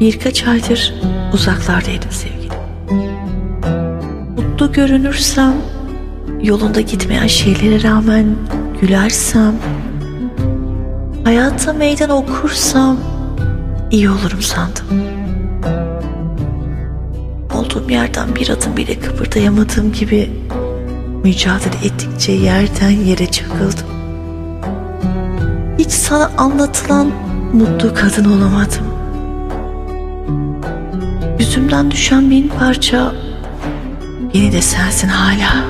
birkaç aydır uzaklardaydım sevgilim. Mutlu görünürsem, yolunda gitmeyen şeylere rağmen gülersem, hayata meydan okursam iyi olurum sandım. Olduğum yerden bir adım bile kıpırdayamadığım gibi mücadele ettikçe yerden yere çakıldım. Hiç sana anlatılan mutlu kadın olamadım. Yüzümden düşen bin parça yine de sensin hala.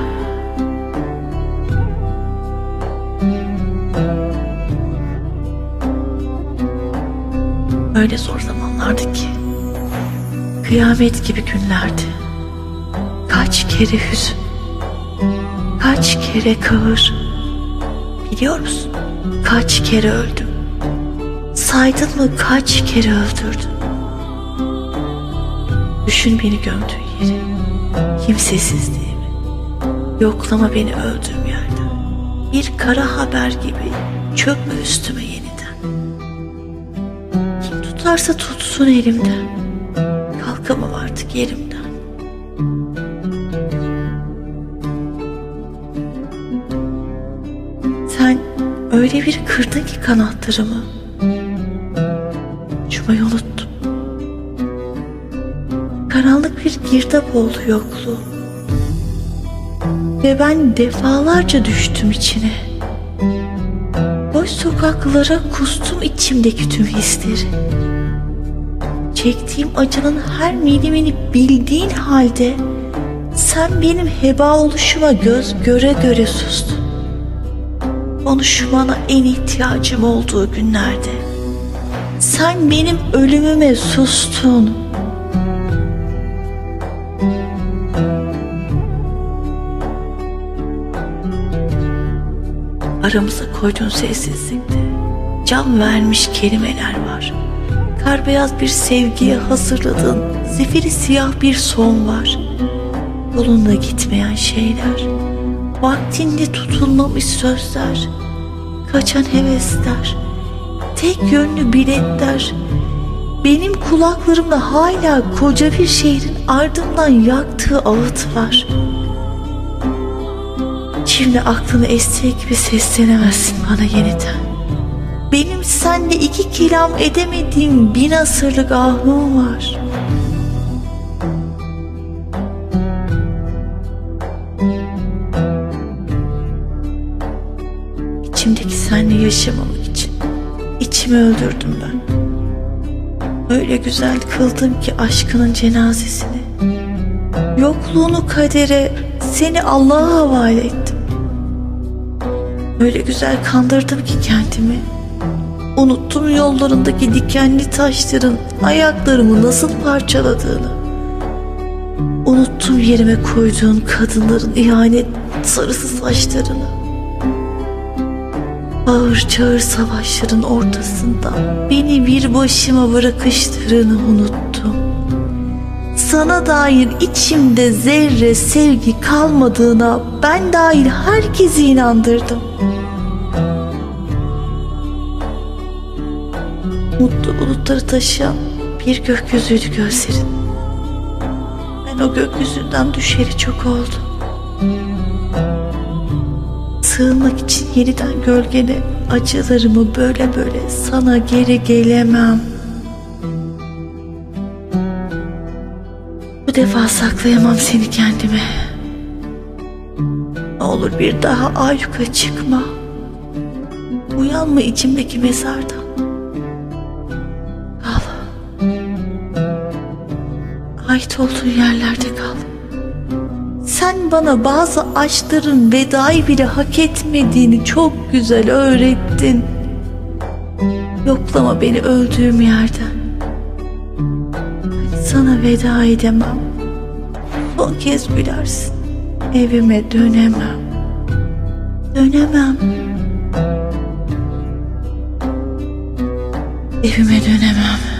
Öyle zor zamanlardı ki. Kıyamet gibi günlerdi. Kaç kere hüzün, kaç kere kahır. Biliyor musun? Kaç kere öldüm. Saydın mı kaç kere öldürdün? Düşün beni gömdüğün yeri. Kimsesizliğimi. Yoklama beni öldüğüm yerden. Bir kara haber gibi çökme üstüme yeniden. Kim tutarsa tutsun elimden. Kalkamam artık yerimden. Sen öyle bir kırdın ki kanatlarımı. Karanlık bir girdap oldu yokluğu. Ve ben defalarca düştüm içine. Boş sokaklara kustum içimdeki tüm hisleri. Çektiğim acının her milimini bildiğin halde sen benim heba oluşuma göz göre göre sustun. Konuşmana en ihtiyacım olduğu günlerde. Sen benim ölümüme sustun. Aramıza koyduğun sessizlikte can vermiş kelimeler var. Kar beyaz bir sevgiye hazırladığın zifiri siyah bir son var. Yolunda gitmeyen şeyler, vaktinde tutulmamış sözler, kaçan hevesler, tek yönlü biletler. Benim kulaklarımda hala koca bir şehrin ardından yaktığı ağıt var. Şimdi aklını estiği gibi seslenemezsin bana yeniden. Benim senle iki kelam edemediğim bin asırlık ahım var. İçimdeki senle yaşamamak için içimi öldürdüm ben. Öyle güzel kıldım ki aşkının cenazesini. Yokluğunu kadere seni Allah'a havale ettim. Öyle güzel kandırdım ki kendimi. Unuttum yollarındaki dikenli taşların ayaklarımı nasıl parçaladığını. Unuttum yerime koyduğun kadınların ihanet sarısı saçlarını. Ağır çağır savaşların ortasında beni bir başıma bırakışlarını unuttum. Sana dair içimde zerre sevgi kalmadığına ben dahil herkesi inandırdım. Mutlu bulutları taşıyan bir gökyüzüydü gözlerin. Ben o gökyüzünden düşeri çok oldum. Sığınmak için yeniden gölgene acılarımı böyle böyle sana geri gelemem. Bu defa saklayamam seni kendime. Ne olur bir daha ayyuka çıkma. Uyanma içimdeki mezardan. Kal. Ait olduğun yerlerde kal. Sen bana bazı aşkların vedayı bile hak etmediğini çok güzel öğrettin. Yoklama beni öldüğüm yerden. Sana veda edemem. Son kez gülersin. Evime dönemem. Dönemem. Evime dönemem.